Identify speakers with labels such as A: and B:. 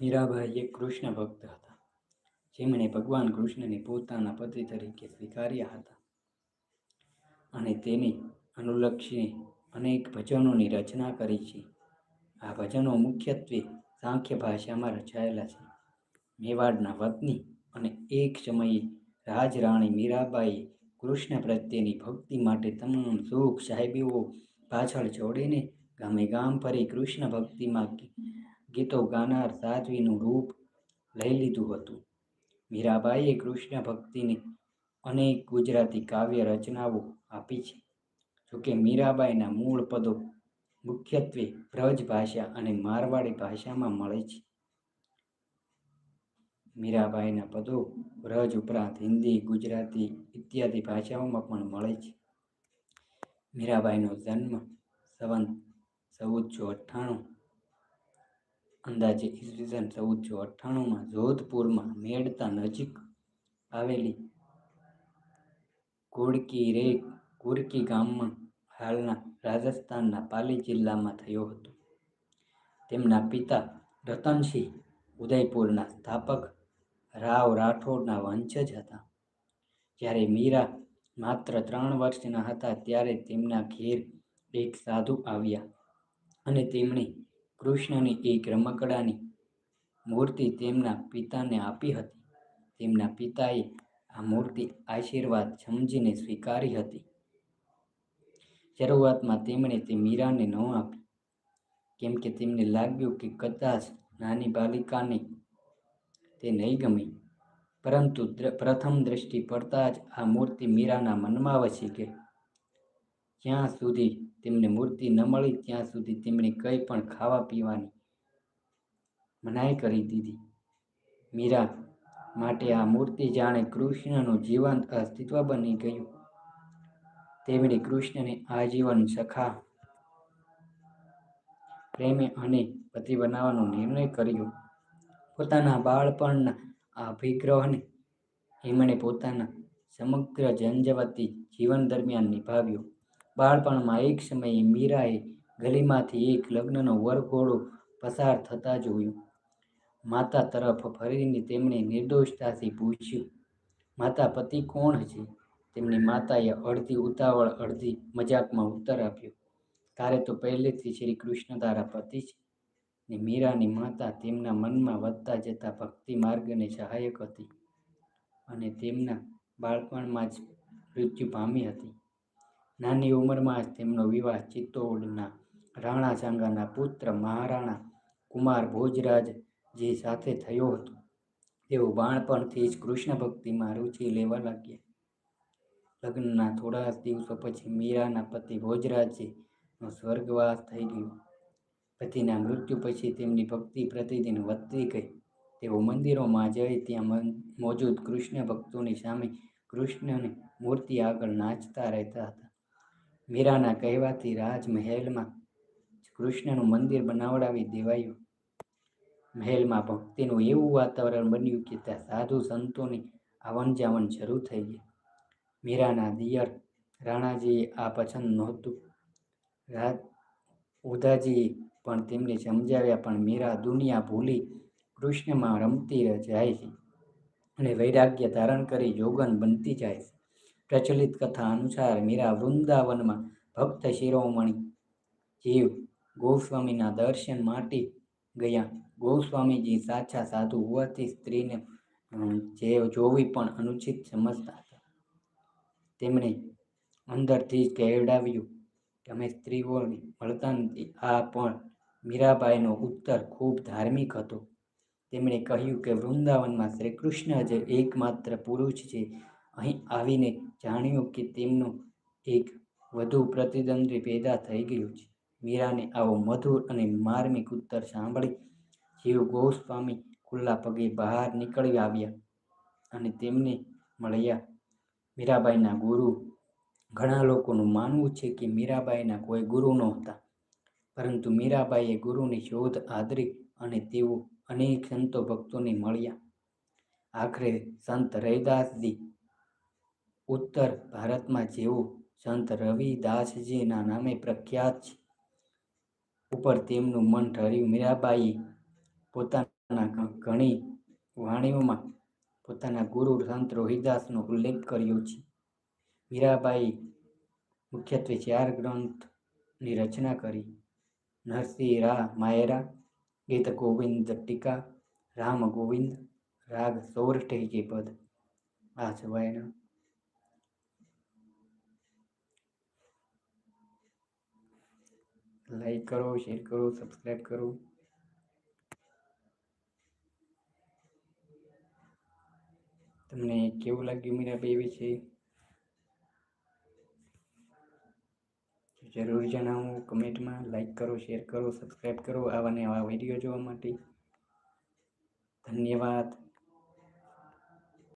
A: મીરાબાઈ એક કૃષ્ણ ભક્ત હતા. જેમણે ભગવાન કૃષ્ણને પોતાના પતિ તરીકે સ્વીકાર્યા હતા. અને તેને અનુલક્ષીને અનેક ભજનોની રચના કરી છે. આ ભજનો મુખ્યત્વે સાંખ્ય ભાષામાં રચાયેલા છે. મેવાડના વતની અને એક સમયે રાજરાણી મીરાબાઈએ કૃષ્ણ પ્રત્યેની ભક્તિ માટે તમામ સુખ સાહેબીઓ પાછળ છોડીને ગામે ગામ ફરી કૃષ્ણ ભક્તિમાં ગીતો ગાનાર સાધ્વીનું રૂપ લઈ લીધું હતું. મીરાબાઈએ કૃષ્ણ ભક્તિને અનેક ગુજરાતી કાવ્ય રચનાઓ આપી છે. જોકે મીરાબાઈના મૂળ પદો મુખ્યત્વે બ્રજ ભાષા અને મારવાડી ભાષામાં મળે છે. મીરાબાઈના પદો બ્રજ ઉપરાંત હિન્દી, ગુજરાતી ઇત્યાદિ ભાષાઓમાં પણ મળે છે. મીરાબાઈનો જન્મ સંવંત ચૌદસો અઠ્ઠાણું અંદાજે ઈસવીસન ચૌદસો અઠ્ઠાણુંમાં જોધપુરમાં મેળતા નજીક આવેલી કુડકી રે કુરકી ગામમાં હાલના રાજસ્થાનના પાલી જિલ્લામાં થયો હતો. તેમના પિતા રતનસિંહ ઉદયપુરના સ્થાપક રાવ રાઠોડના વંશજ હતા. જ્યારે મીરા માત્ર ત્રણ વર્ષના હતા, ત્યારે તેમના ઘેર એક સાધુ આવ્યા અને તેમણે કૃષ્ણની એક રમકડાની મૂર્તિ તેમના પિતાને આપી હતી. તેમના પિતાએ આ મૂર્તિ આશીર્વાદ સમજીને સ્વીકારી હતી. શરૂઆતમાં તેમણે તે મીરાને ન આપી, કેમ કે તેમને લાગ્યું કે કદાચ નાની બાલિકાને તે નહીં ગમી. પરંતુ પ્રથમ દ્રષ્ટિ પડતા જ આ મૂર્તિ મીરાના મનમાં વસી ગઈ. જ્યાં સુધી તેમને મૂર્તિ ન મળી ત્યાં સુધી તેમણે કંઈ પણ ખાવા પીવાની મનાઈ કરી દીધી. મીરા માટે આ મૂર્તિ જાણે કૃષ્ણનું જીવંત અસ્તિત્વ બની ગયું. તેમણે કૃષ્ણને આજીવન સખા પ્રેમે અને પતિ બનાવવાનો નિર્ણય કર્યો. પોતાના બાળપણના અભિગ્રહને એમણે પોતાના સમગ્ર જંજવતી જીવન દરમિયાન નિભાવ્યો. બાળપણમાં એક સમયે મીરાએ ગલીમાંથી એક લગ્નનો વરઘોડો પસાર થતા જોયું. માતા તરફ ફરીને તેમણે નિર્દોષતાથી પૂછ્યું, માતા, પતિ કોણ છે? તેમની માતાએ અડધી ઉતાવળ, અડધી મજાકમાં ઉત્તર આપ્યો, તારે તો પહેલેથી શ્રી કૃષ્ણ તારા પતિ છે. ને મીરાની માતા તેમના મનમાં વધતા જતા ભક્તિ માર્ગને સહાયક હતી અને તેમના બાળપણમાં જ મૃત્યુ પામી હતી. નાની ઉંમરમાં જ તેમનો વિવાહ ચિત્તોડના રાણા સાંગાના પુત્ર મહારાણા કુમાર ભોજરાજજી સાથે થયો હતો. તેઓ બાળપણથી જ કૃષ્ણ ભક્તિમાં રુચિ લેવા લાગ્યા. લગ્નના થોડા દિવસો પછી મીરાના પતિ ભોજરાજજીનો સ્વર્ગવાસ થઈ ગયો. પતિના મૃત્યુ પછી તેમની ભક્તિ પ્રતિદિન વધતી ગઈ. તેઓ મંદિરોમાં જઈ ત્યાં મોજૂદ કૃષ્ણ ભક્તોની સામે કૃષ્ણની મૂર્તિ આગળ નાચતા રહેતા હતા. મીરાના કહેવાથી રાજમહેલમાં કૃષ્ણનું મંદિર બનાવડાવી દેવાયું. મહેલમાં ભક્તિનું એવું વાતાવરણ બન્યું કે ત્યાં સાધુ સંતોની આવન જાવન શરૂ થઈ ગઈ. મીરાના દિયર રાણાજીએ આ પસંદ નહોતું. રાજ ઉદાજીએ પણ તેમને સમજાવ્યા, પણ મીરા, દુનિયા ભૂલી કૃષ્ણમાં રમતી જાય છે અને વૈરાગ્ય ધારણ કરી જોગન બનતી જાય છે. પ્રચલિત કથા અનુસાર મીરા વૃંદાવનમાં ભક્ત શિરોમણી જીવ ગોસ્વામીના દર્શન માટે ગયા. ગોસ્વામીજી સાચા સાધુ હોવાથી સ્ત્રીને જે જોવી પણ અનુચિત સમજતા હતા. તેમણે અંદરથી જ કહેવડાવ્યું અમે સ્ત્રીઓને મળતા નથી. આ પણ મીરાબાઈનો ઉત્તર ખૂબ ધાર્મિક હતો. તેમણે કહ્યું કે વૃંદાવનમાં શ્રી કૃષ્ણ જ એકમાત્ર પુરુષ છે. અહીં આવીને જાણ્યું કે તેમનું એક વધુ પ્રતિદ્વંદ્વી પેદા થઈ ગયું છે. મીરાને આવો મધુર અને માર્મિક ઉત્તર સાંભળી જીવ ગોસ્વામી ખુલ્લા પગે બહાર નીકળી આવ્યા અને તેમને મળ્યા. મીરાબાઈના ગુરુ, ઘણા લોકોનું માનવું છે કે મીરાબાઈના કોઈ ગુરુ નહોતા, પરંતુ મીરાબાઈએ ગુરુની શોધ આદરી અને તેઓ અનેક સંતો ભક્તોને મળ્યા. આખરે સંત રૈદાસજી ઉત્તર ભારતમાં જેઓ સંત રવિદાસજીના નામે પ્રખ્યાત છે. ઉપર તેમનું મન ઠર્યું મીરાબાઈએ પોતાના ઘણી વાણીઓમાં પોતાના ગુરુ સંત રોહિદાસનો ઉલ્લેખ કર્યો છે. મીરાબાઈ મુખ્યત્વે ચાર ગ્રંથની રચના કરી. નરસિંહ રા માયરા, ગીત ગોવિંદ ટીકા, રામ ગોવિંદ, રાગ સૌર કે પદ. આ સિવાયના લાઈક કરો, શેર કરો સબસ્ક્રાઈબ કરો. તમને કેવું લાગ્યું મીરાબાઈ વિશે? જરૂર જણાવો કમેન્ટમાં. લાઈક કરો, શેર કરો સબસ્ક્રાઈબ કરો. આવા ને આવા વીડિયો જોવા માટે. ધન્યવાદ.